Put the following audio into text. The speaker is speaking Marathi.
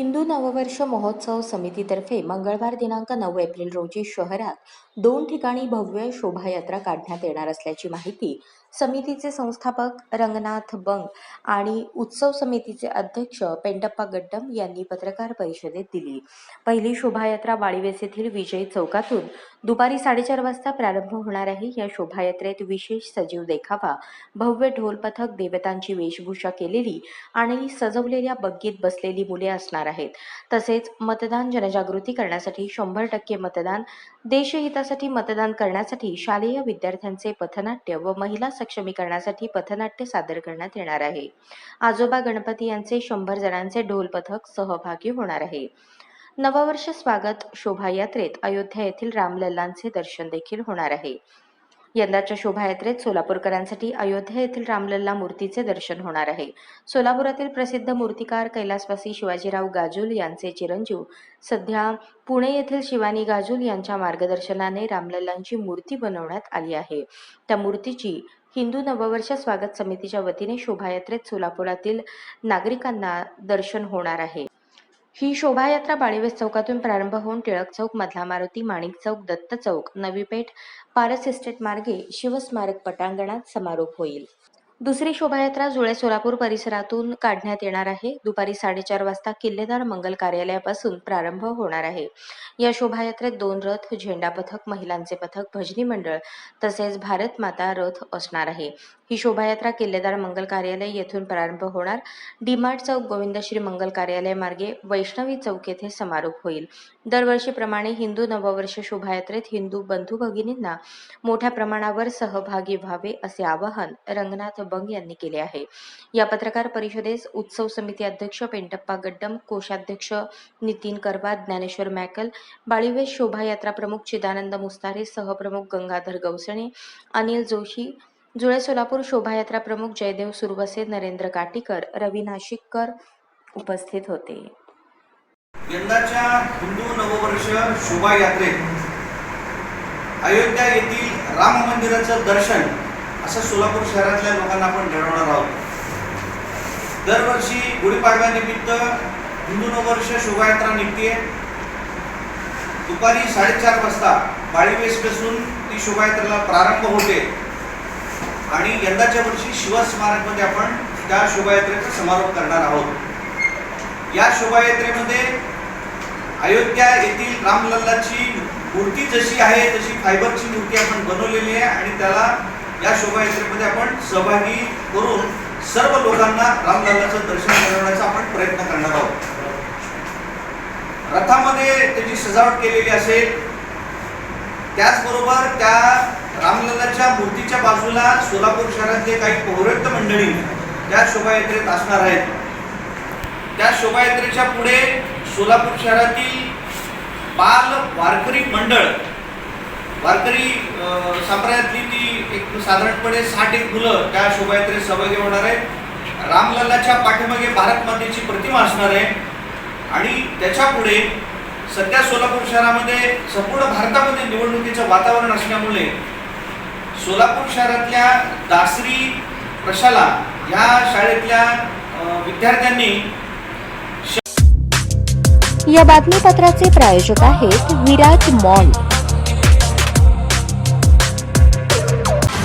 हिंदू नववर्ष महोत्सव समितीतर्फे मंगळवार दिनांक नऊ एप्रिल रोजी शहरात दोन ठिकाणी भव्य शोभायात्रा काढण्यात येणार असल्याची माहिती समितीचे संस्थापक रंगनाथ बंग आणि उत्सव समितीचे अध्यक्ष पेंडप्पा गड्डम यांनी पत्रकार परिषदेत दिली. पहिली शोभायात्रा वाळीवेस येथील विजय चौकातून दुपारी साडेचार वाजता प्रारंभ होणार आहे. या शोभायात्रेत विशेष सजीव देखावा भव्य ढोल पथक देवतांची वेशभूषा केलेली आणि सजवलेल्या बग्गीत बसलेली मुले असणार आहेत. तसेच मतदान जनजागृती करण्यासाठी शंभर टक्के मतदान देशहितासाठी मतदान करण्यासाठी शालेय विद्यार्थ्यांचे पथनाट्य व महिला सक्षमीकरणासाठी पथनाट्य सादर करण्यात येणार आहे. आजोबा गणपती यांचे शंभर जणांचे ढोल पथक सहभागी होणार आहे. नववर्ष स्वागत शोभायात्रेत अयोध्या येथील रामलल्लांचे दर्शन देखील होणार आहे. यंदाच्या शोभायात्रेत सोलापूरकरांसाठी अयोध्या येथील रामलल्ला मूर्तीचे दर्शन होणार आहे. सोलापुरातील प्रसिद्ध मूर्तिकार कैलासवासी शिवाजीराव गाजूल यांचे चिरंजीव सध्या पुणे येथील शिवानी गाजूल यांच्या मार्गदर्शनाने रामलल्लांची मूर्ती बनवण्यात आली आहे. त्या मूर्तीची हिंदू नववर्ष स्वागत समितीच्या वतीने शोभायात्रेत सोलापुरातील नागरिकांना दर्शन होणार आहे. ही शोभायात्रा बाळीवेस चौकातून प्रारंभ होऊन टिळक चौक मधला मारुती माणिक चौक दत्त चौक नवीपेठ पारस इस्टेट मार्गे शिवस्मारक पटांगणात समारोप होईल. दुसरी शोभायात्रा जुळे सोलापूर परिसरातून काढण्यात येणार आहे. दुपारी साडेचार वाजता किल्लेदार मंगल कार्यालयापासून प्रारंभ होणार आहे. या शोभायात्रेत दोन रथ झेंडा पथक महिलांचे पथक भजनी मंडळ तसेच भारत माता रथ असणार आहे. ही शोभायात्रा किल्लेदार मंगल कार्यालय येथून प्रारंभ होणार. डीमार्ट चौक गोविंदश्री मंगल कार्यालय मार्गे वैष्णवी चौक येथे समारोप होईल. दरवर्षीप्रमाणे हिंदू नववर्ष शोभायात्रेत हिंदू बंधू भगिनींना मोठ्या प्रमाणावर सहभागी व्हावे असे आवाहन रंगनाथ बंग यांनी केले आहे. या पत्रकार परिषदेस उत्सव समिती अध्यक्ष पेंटप्पा गड्डम कोषाध्यक्ष नितीन करवा ज्ञानेश्वर मॅकल बाळीवे शोभायात्रा प्रमुख चिदानंद मुस्तारे सहप्रमुख गंगाधर गवसणे अनिल जोशी जुळे सोलापूर शोभायात्रा प्रमुख जयदेव सुरवसे नरेंद्र काटीकर रवी नाशिककर उपस्थित होते. यंदाच्या हिंदू नववर्ष शोभायात्रेत अयोध्या येथील राम मंदिराचं दर्शन असं सोलापूर शहरातल्या लोकांना आपण घडवणार आहोत. दरवर्षी गुढीपाडव्यानिमित्त हिंदू नववर्ष शोभायात्रा निघते दुपारी साडेचार वाजता बाळीवेसपासून ती शोभायात्रेला प्रारंभ होते. आणि यंदाच्या वर्षी शिवस्मारकमध्ये आपण त्या शोभायात्रेचा समारोप करणार आहोत. या शोभायात्रेमध्ये अयोध्या येथील रामलल्लाची मूर्ती जशी आहे तशी फायबरची मूर्ती आपण बनवलेली आहे आणि त्याला या शोभायात्रेमध्ये आपण सहभागी करून सर्व लोकांना रामलालाचं दर्शन करण्याचा आपण प्रयत्न करणार आहोत. रथामध्ये त्याची सजावट केलेली असेल त्याचबरोबर त्या रामलालाच्या मूर्तीच्या बाजूला सोलापूर शहरातले काही पौरक्त मंडळी त्या शोभायात्रेत असणार आहेत. त्या शोभायात्रेच्या पुढे सोलापूर शहरातील बाल वारकरी मंडळ वारकरी संप्रदायातली ती एक साधारणपणे साठ एक मुलं त्या शोभायात्रेत सहभागी होणार आहेत. रामलल्लाच्या पाठीमागे भारत मातेची प्रतिमा असणार आहे. आणि त्याच्या पुढे सध्या सोलापूर शहरामध्ये संपूर्ण भारतामध्ये निवडणुकीचं वातावरण असल्यामुळे सोलापूर शहरातल्या दासरी प्रशाला ह्या शाळेतल्या विद्यार्थ्यांनी या बातमीपत्राचे प्रायोजक आहेत विराज मॉल